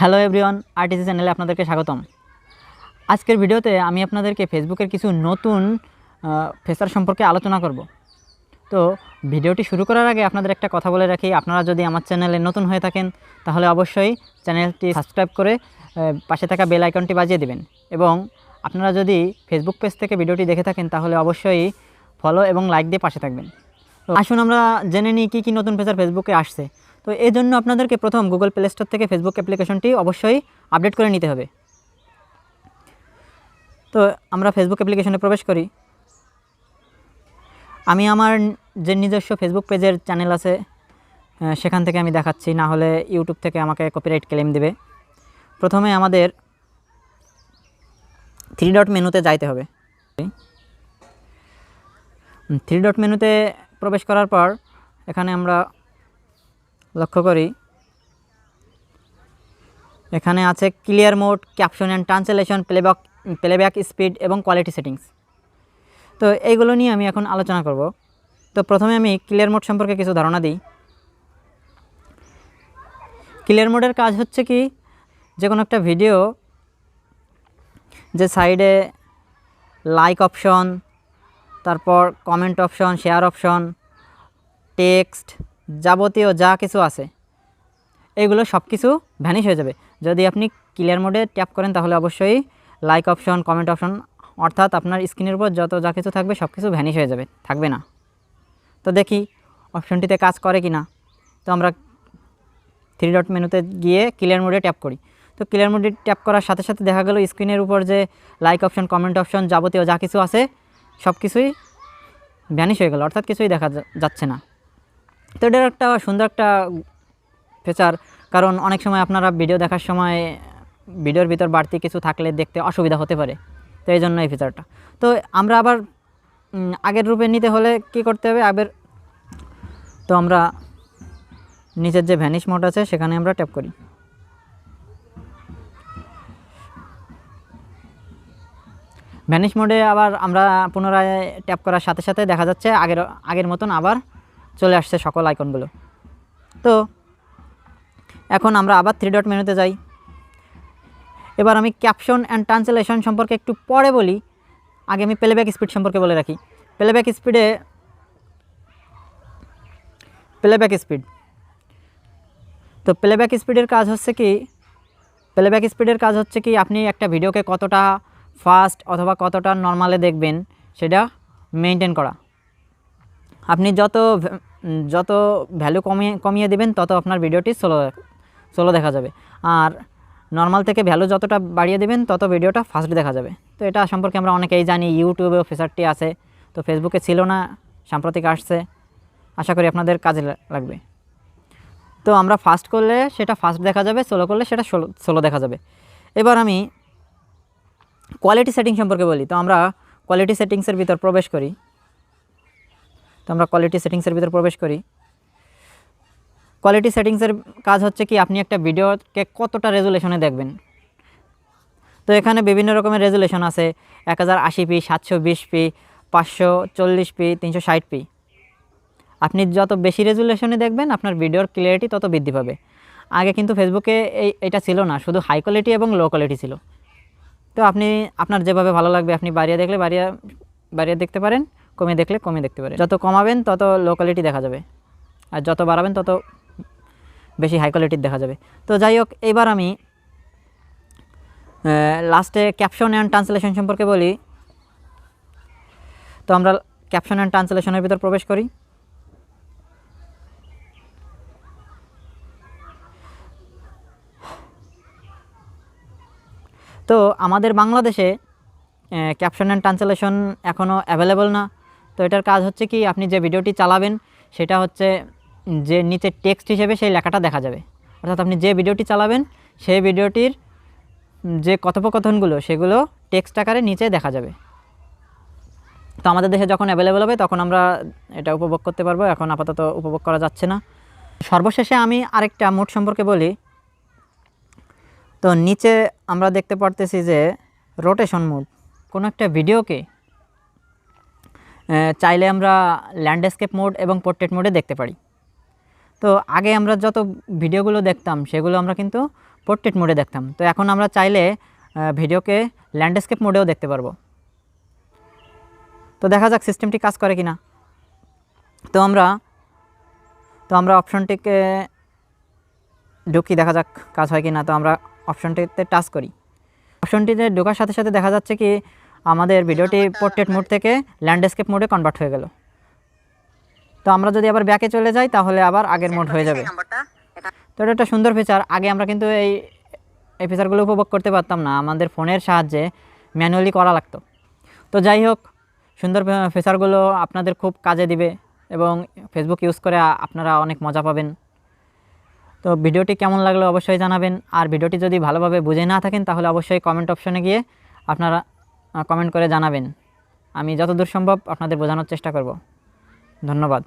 Hello everyone, RTC চ্যানেলে আপনাদেরকে স্বাগতম। আজকের ভিডিওতে আমি আপনাদেরকে ফেসবুকের কিছু নতুন ফেসার সম্পর্কে আলোচনা করব। তো ভিডিওটি শুরু করার আগে আপনাদের একটা কথা বলে রাখি, আপনারা যদি আমার চ্যানেলে নতুন হয়ে থাকেন, তাহলে অবশ্যই চ্যানেলটি সাবস্ক্রাইব করে পাশে থাকা বেল আইকনটি বাজিয়ে দেবেন। এবং আপনারা যদি ফেসবুক পেজ থেকে ভিডিওটি দেখে থাকেন, তাহলে অবশ্যই ফলো এবং লাইক দিয়ে পাশে থাকবেন। আসুন আমরা জেনে নিই কী কী নতুন ফেসার ফেসবুকে আসছে। তো এই জন্য আপনাদেরকে প্রথম গুগল প্লে স্টোর থেকে ফেসবুক অ্যাপ্লিকেশনটি অবশ্যই আপডেট করে নিতে হবে। তো আমরা ফেসবুক অ্যাপ্লিকেশনে প্রবেশ করি। আমি আমার যে নিজস্ব ফেসবুক পেজের চ্যানেল আছে সেখান থেকে আমি দেখাচ্ছি, না হলে ইউটিউব থেকে আমাকে কপিরাইট ক্লেম দেবে। প্রথমে আমাদের থ্রি ডট মেনুতে যাইতে হবে। থ্রি ডট মেনুতে প্রবেশ করার পর এখানে আমরা লক্ষ্য করি। এখানে আছে clear mode caption and translation playback playback speed এবং কোয়ালিটি সেটিংস তো এইগুলো নিয়ে আমি এখন আলোচনা করব। তো প্রথমে আমি ক্লিয়ার মোড সম্পর্কে কিছু ধারণা দিই। ক্লিয়ার মোডের কাজ হচ্ছে কি যে কোনো একটা ভিডিও যে সাইডে লাইক অপশন তারপর comment option share option text যাবতীয় যা কিছু আছে, এগুলো সব কিছু ভ্যানিশ হয়ে যাবে। যদি আপনি ক্লিয়ার মোডে ট্যাপ করেন, তাহলে অবশ্যই লাইক অপশন কমেন্ট অপশন অর্থাৎ আপনার স্ক্রিনের উপর যত যা কিছু থাকবে সব কিছু ভ্যানিশ হয়ে যাবে, থাকবে না। তো দেখি অপশনটিতে কাজ করে কি না। তো আমরা থ্রি ডট মেনুতে গিয়ে ক্লিয়ার মোডে ট্যাপ করি। তো ক্লিয়ার মোডে ট্যাপ করার সাথে সাথে দেখা গেল স্ক্রিনের উপর যে লাইক অপশন কমেন্ট অপশন যাবতীয় যা কিছু আছে সব কিছুই ভ্যানিশ হয়ে গেল, অর্থাৎ কিছুই দেখা যাচ্ছে না। তো এটার একটা সুন্দর একটা ফিচার কারণ অনেক সময় আপনারা ভিডিও দেখার সময় ভিডিওর ভিতর বাড়তি কিছু থাকলে দেখতে অসুবিধা হতে পারে। তো এই জন্য এই ফিচারটা তো আমরা আবার আগের রূপে নিতে হলে কি করতে হবে? আগের, তো আমরা নিচের যে ভ্যানিশ মোড আছে, সেখানে আমরা ট্যাপ করি। ভ্যানিশ মোডে আবার আমরা পুনরায় ট্যাপ করার সাথে সাথে দেখা যাচ্ছে আগের আগের মতন আবার চলে আসছে সকল আইকনগুলো। তো, এখন আমরা আবার থ্রি ডট মেনুতে যাই। এবার আমি ক্যাপশন অ্যান্ড ট্রান্সলেশন সম্পর্কে একটু পরে বলি। আগে আমি প্লেব্যাক স্পিড সম্পর্কে বলে রাখি। প্লেব্যাক স্পিডে প্লেব্যাক স্পিড তো প্লেব্যাক স্পিডের কাজ হচ্ছে কি প্লেব্যাক স্পিডের কাজ হচ্ছে কি, আপনি একটা ভিডিওকে কতটা ফাস্ট অথবা কতটা নর্মালে দেখবেন, সেটা মেনটেন করা। আপনি যত যত ভ্যালু কমিয়ে কমিয়ে দেবেন, তত আপনার ভিডিওটি স্লো স্লো দেখা যাবে। আর নর্মাল থেকে ভ্যালু যতটা বাড়িয়ে দেবেন, তত ভিডিওটা ফাস্ট দেখা যাবে। তো এটা সম্পর্কে আমরা অনেকেই জানি ইউটিউবেও ফিচারটি আছে, তো ফেসবুকে ছিল না, সাম্প্রতিক আসছে। আশা করি আপনাদের কাজে লাগবে। তো আমরা ফাস্ট করলে সেটা ফাস্ট দেখা যাবে স্লো করলে সেটা স্লো দেখা যাবে। এবার আমি কোয়ালিটি সেটিং সম্পর্কে বলি। তো আমরা কোয়ালিটি সেটিংসের ভিতর প্রবেশ করি। আমরা কোয়ালিটি সেটিংসের ভিতরে প্রবেশ করি। কোয়ালিটি সেটিংসের কাজ হচ্ছে কি, আপনি একটা ভিডিওকে কতটা রেজুলেশনে দেখবেন। তো এখানে বিভিন্ন রকমের রেজুলেশন আছে, এক হাজার আশি পি, সাতশো বিশ পি, পাঁচশো চল্লিশ পি, তিনশো ষাট পি। আপনি যত বেশি রেজুলেশনে দেখবেন, আপনার ভিডিওর ক্লিয়ারিটি তত বৃদ্ধি পাবে। আগে কিন্তু ফেসবুকে এই, এটা ছিল না, শুধু হাই কোয়ালিটি এবং লো কোয়ালিটি ছিল। তো আপনি, আপনার যেভাবে ভালো লাগবে, আপনি বাড়িয়ে দেখলে, বাড়িয়ে বাড়িয়ে দেখতে পারেন। কমে দেখলে কমে দেখতে পারেন। যত কমাবেন তত লো কোয়ালিটি দেখা যাবে। আর যত বাড়াবেন তত বেশি হাই কোয়ালিটির দেখা যাবে। তো যাই হোক, এবার আমি লাস্টে ক্যাপশন অ্যান্ড ট্রান্সলেশন সম্পর্কে বলি। তো আমরা ক্যাপশন অ্যান্ড ট্রান্সলেশনের ভিতর প্রবেশ করি। তো আমাদের বাংলাদেশে ক্যাপশন অ্যান্ড ট্রান্সলেশন এখনও অ্যাভেলেবল না। তো এটার কাজ হচ্ছে কি, আপনি যে ভিডিওটি চালাবেন, সেটা হচ্ছে যে নিচে টেক্সট হিসেবে সেই লেখাটা দেখা যাবে। অর্থাৎ আপনি যে ভিডিওটি চালাবেন, সেই ভিডিওটির যে কথোপকথনগুলো, সেগুলো টেক্সট আকারে নিচে দেখা যাবে। তো আমাদের দেশে যখন অ্যাভেলেবেল হবে, তখন আমরা এটা উপভোগ করতে পারব। এখন আপাতত উপভোগ করা যাচ্ছে না। সর্বশেষে আমি আরেকটা মোড সম্পর্কে বলি। তো নিচে আমরা দেখতে পারতেছি যে রোটেশন মোড কোনো একটা ভিডিওকে চাইলে আমরা ল্যান্ডস্কেপ মোড এবং পোর্ট্রেট মোডে দেখতে পারি। তো আগে আমরা যত ভিডিওগুলো দেখতাম, সেগুলো আমরা কিন্তু পোর্ট্রেট মোডে দেখতাম। তো এখন আমরা চাইলে ভিডিওকে ল্যান্ডস্কেপ মোডেও দেখতে পারব। তো দেখা যাক সিস্টেমটি কাজ করে কি না তো আমরা তো আমরা অপশনটিকে ঢুকি, দেখা যাক কাজ হয় কি না তো আমরা অপশনটিতে টাচ করি। অপশনটিতে ঢোকার সাথে সাথে দেখা যাচ্ছে কি আমাদের ভিডিওটি পোর্ট্রেট মোড থেকে ল্যান্ডস্কেপ মোডে কনভার্ট হয়ে গেল। তো আমরা যদি আবার ব্যাকে চলে যাই, তাহলে আবার আগের মোড হয়ে যাবে। তো এটা একটা সুন্দর ফিচার আগে আমরা কিন্তু এই এই ফিচারগুলো উপভোগ করতে পারতাম না। আমাদের ফোনের সাহায্যে ম্যানুয়ালি করা লাগতো। তো যাই হোক, সুন্দর ফিচারগুলো আপনাদের খুব কাজে দিবে এবং ফেসবুক ইউজ করে আপনারা অনেক মজা পাবেন। তো ভিডিওটি কেমন লাগল অবশ্যই জানাবেন। আর ভিডিওটি যদি ভালোভাবে বুঝে না থাকেন, তাহলে অবশ্যই কমেন্ট অপশনে গিয়ে আপনারা কমেন্ট করে জানাবেন। আমি যতদূর সম্ভব আপনাদের বোঝানোর চেষ্টা করব। ধন্যবাদ।